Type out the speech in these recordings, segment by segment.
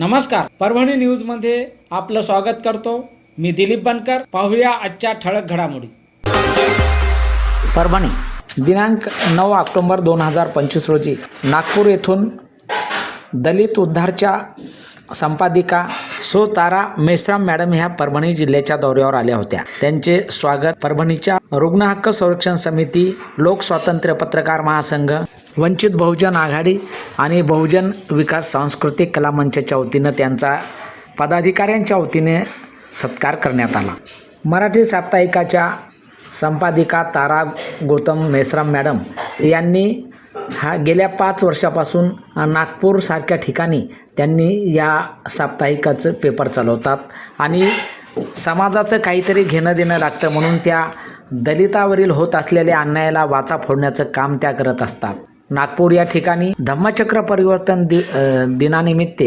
नमस्कार. परभणी न्यूजमध्ये आपलं स्वागत करतो. मी दिलीप बनकर. पाहूया आजच्या ठळक घडामोडी. परभणी दिनांक नऊ ऑक्टोबर दोन हजार पंचवीस रोजी नागपूर येथून दलित उद्धारच्या संपादिका सो तारा मेश्राम मॅडम ह्या परभणी जिल्ह्याच्या दौऱ्यावर आल्या होत्या. त्यांचे स्वागत परभणीच्या रुग्ण हक्क संरक्षण समिती लोक स्वातंत्र्य पत्रकार महासंघ वंचित बहुजन आघाडी आणि बहुजन विकास सांस्कृतिक कला मंचाच्या वतीनं त्यांचा पदाधिकाऱ्यांच्या वतीने सत्कार करण्यात आला. मराठी साप्ताहिकाच्या संपादिका तारा गौतम मेसराम मॅडम यांनी हा गेल्या पाच वर्षापासून नागपूरसारख्या ठिकाणी त्यांनी या साप्ताहिकाचं पेपर चालवतात आणि समाजाचं काहीतरी घेणं देणं लागतं म्हणून त्या दलितावरील होत असलेल्या अन्यायाला वाचा फोडण्याचं काम त्या करत असतात. नागपूर या ठिकाणी धम्मचक्र परिवर्तन दि दिनानिमित्त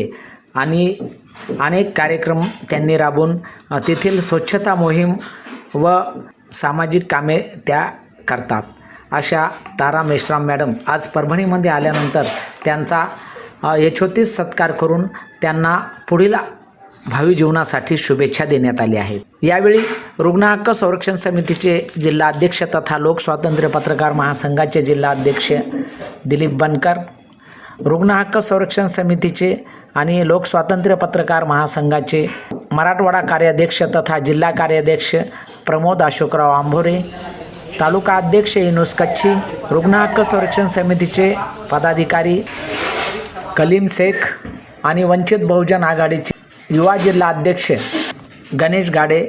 आणि अनेक कार्यक्रम त्यांनी राबवून तेथील स्वच्छता मोहीम व सामाजिक कामे त्या करतात. अशा तारा मेश्राम मॅडम आज परभणीमध्ये आल्यानंतर त्यांचा यशोतीस सत्कार करून त्यांना पुढील भावी जीवनासाठी शुभेच्छा देण्यात आल्या आहेत. यावेळी रुग्ण हक्क संरक्षण समितीचे जिल्हा अध्यक्ष तथा लोकस्वातंत्र्य पत्रकार महासंघाचे जिल्हा अध्यक्ष दिलीप बनकर रुग्ण हक्क संरक्षण समितीचे आणि लोकस्वातंत्र्य पत्रकार महासंघाचे मराठवाडा कार्याध्यक्ष तथा जिल्हा कार्याध्यक्ष प्रमोद अशोकराव आंभोरे तालुका अध्यक्ष इनुस कच्छी रुग्ण हक्क संरक्षण समितीचे पदाधिकारी कलीम शेख आणि वंचित बहुजन आघाडीचे युवा जिल्हा अध्यक्ष गणेश गाडे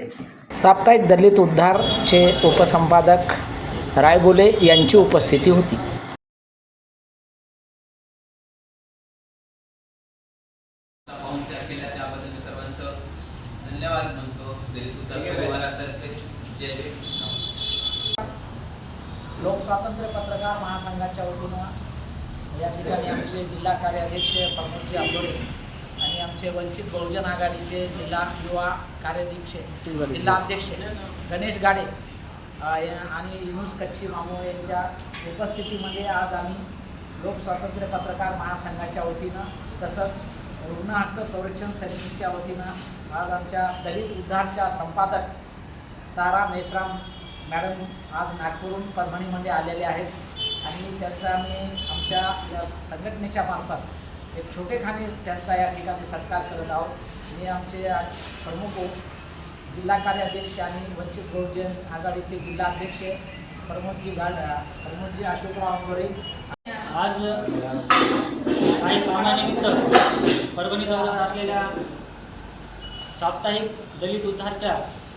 साप्ताहिक दलित उद्धारचे उपसंपादक रायबोले यांची उपस्थिती होती. लोकस्वातंत्र्य पत्रकार महासंघाच्या वतीनं या ठिकाणी आमचे जिल्हा कार्याध्यक्ष प्रमोदजी आंबोरे आणि आमचे वंचित बहुजन आघाडीचे जिल्हा युवा कार्याध्यक्ष जिल्हा अध्यक्ष गणेश गाडे आणि युनुस कच्छी मामू यांच्या उपस्थितीमध्ये आज आम्ही लोक स्वातंत्र्य पत्रकार महासंघाच्या वतीनं तसंच रुग्ण हक्क संरक्षण समितीच्या वतीनं आज आमच्या दलित उद्धारच्या संपादक तारा मेश्राम मॅडम आज नागपूरहून परभणीमध्ये आलेले आहेत. आणि त्यांचा आम्ही आमच्या संघटनेच्या मार्फत एक छोटेखानी त्यांचा या ठिकाणी सत्कार करत आहोत. मी आमचे प्रमुख जिल्हा कार्याध्यक्ष आणि वंचित बहुजन आघाडीचे जिल्हा अध्यक्ष प्रमोदजी गाडा प्रमोदजी अशोकराव अंगोरे आज काही कामानिमित्त परभणी गावात असलेल्या साप्ताहिक दलित उद्धारच्या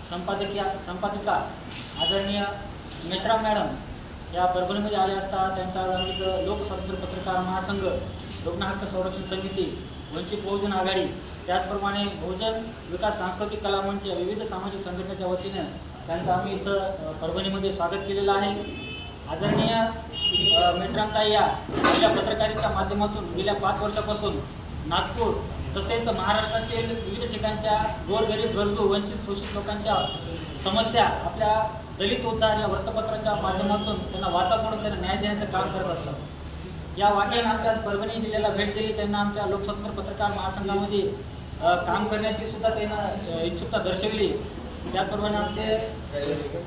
संपादकीय संपादिका आदरणीय मेश्राम मॅडम या परभणीमध्ये आल्या असता त्यांचा आज आम्ही लोकस्वातंत्र्य पत्रकार महासंघ रुग्ण हक्क संरक्षण समिती वंचित बहुजन आघाडी त्याचप्रमाणे बहुजन विकास सांस्कृतिक कला मंच विविध सामाजिक संघटनेच्या वतीने त्यांचं आम्ही इथं परभणीमध्ये स्वागत केलेलं आहे. आदरणीय अ, मेश्रामताई या आपल्या पत्रकारितेच्या माध्यमातून गेल्या पाच वर्षापासून नागपूर तसेच महाराष्ट्रातील विविध ठिकाणच्या गोरगरीब गरजू वंचित शोषित लोकांच्या समस्या आपल्या दलित उद्धार या वृत्तपत्राच्या माध्यमातून त्यांना वाचा म्हणून त्यांना न्याय देण्याचं काम करत असतात. या वाटेने आमच्या परभणी जिल्ह्याला भेट दिली. त्यांना आमच्या लोकस्वतंत्र पत्रकार महासंघामध्ये काम करण्याची सुद्धा त्यांना इच्छुकता दर्शवली. त्याचप्रमाणे आमचे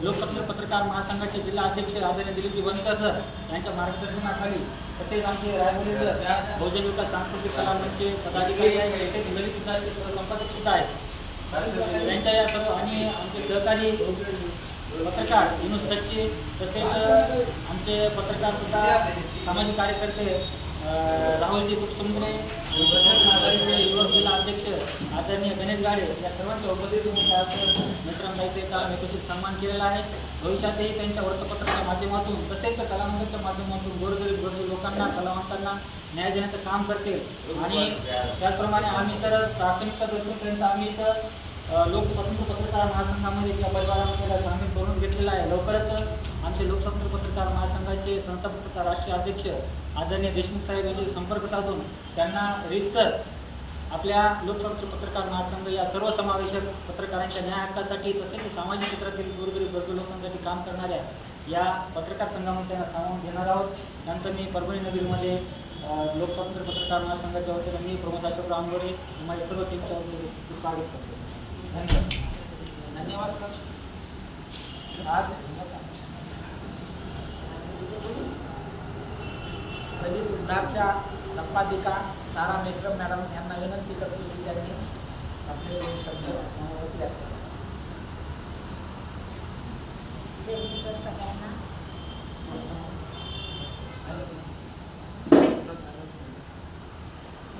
लोकसत्र पत्रकार महासंघाचे जिल्हा अध्यक्ष आदरणीय दिलीपजी बनकर सर यांच्या मार्गदर्शनाखाली तसेच आमचे रायबोली सर बहुजन विकास सांस्कृतिक कला मंचचे पदाधिकारी आहेत तसेच ललित उद्धारचे संपादक सुद्धा आहेत. यांच्या या सर्व आणि आमचे सहकारी पत्रकार युनुस कच्ची तसेच आमचे पत्रकार सुद्धा सामाजिक कार्यकर्ते राहुलजी तुपसुंद्रे आघाडीचे युवक जिल्हा अध्यक्ष आदरणीय गणेश गाडे या सर्वांच्या उपस्थितीमध्ये आज सन्मान केलेला आहे. भविष्यातही त्यांच्या वृत्तपत्राच्या माध्यमातून तसेच कलामंदिरच्या माध्यमातून गोरगरीब गरजू लोकांना कलावंतांना न्याय देण्याचं काम करते आणि त्याचप्रमाणे आम्ही तर प्राथमिकता देतो आम्ही इथं लोकस्वतंत्र पत्रकार महासंघामध्ये किंवा परिवारामध्ये त्याला सामील करून घेतलेला आहे. लवकरच आमचे लोकस्वतंत्र पत्रकार महासंघाचे संत पत्रकार राष्ट्रीय अध्यक्ष आदरणीय देशमुख साहेब यांचे संपर्क साधून त्यांना रीतसर आपल्या लोकतंत्र पत्रकार महासंघ या सर्वसमावेशक पत्रकारांच्या न्याय हक्कासाठी तसेच सामाजिक क्षेत्रातील गोरगरीब गरजू लोकांसाठी काम करणाऱ्या या पत्रकार संघामध्ये त्यांना सामावून घेणार आहोत. त्यांचं मी परभणी नगरीमध्ये अ, पत्रकार महासंघाच्या वतीने मी प्रमोद अशोक रामगोरे माझ्या सर्व टीमच्या वतीने स्वागत करतो. धन्यवाद सर. उद्धारच्या संपादिका तारा मिश्रम मॅडम यांना विनंती करतो दोन शब्द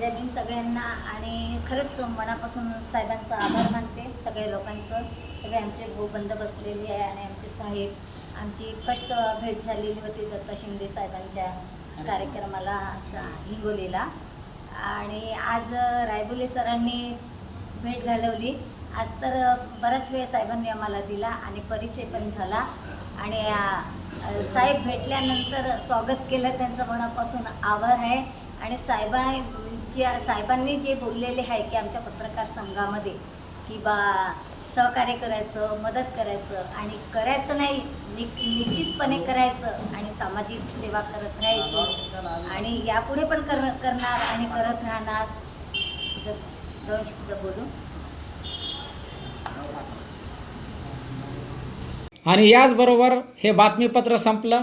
जय भीम सगळ्यांना आणि खरंच मनापासून साहेबांचा आभार मानते सगळ्या लोकांचं. सगळे आमचे भाऊ बंद बसलेले आहे आणि आमचे साहेब. आमची फर्स्ट भेट झालेली होती दत्ता शिंदे साहेबांच्या कार्यक्रमाला असा हिंगोलीला. आणि आज रायबुले सरांनी भेट घालवली. आज तर बराच वेळ साहेबांनी आम्हाला दिला आणि परिचय पण झाला. आणि साहेब भेटल्यानंतर स्वागत केलं. त्यांचं मनापासून आभार आहे. आणि साहेबांच्या साहेबांनी जे बोललेले आहे की आमच्या पत्रकार संघामध्ये की बा सहकार्य करायचं मदत करायचं आणि करायचं नाही नि निश्चितपणे करायचं आणि सामाजिक सेवा करत राहायची आणि यापुढे पण कर करणार आणि करत राहणार. बस दोन शब्द बोलू. आणि याचबरोबर हे बातमीपत्र संपलं.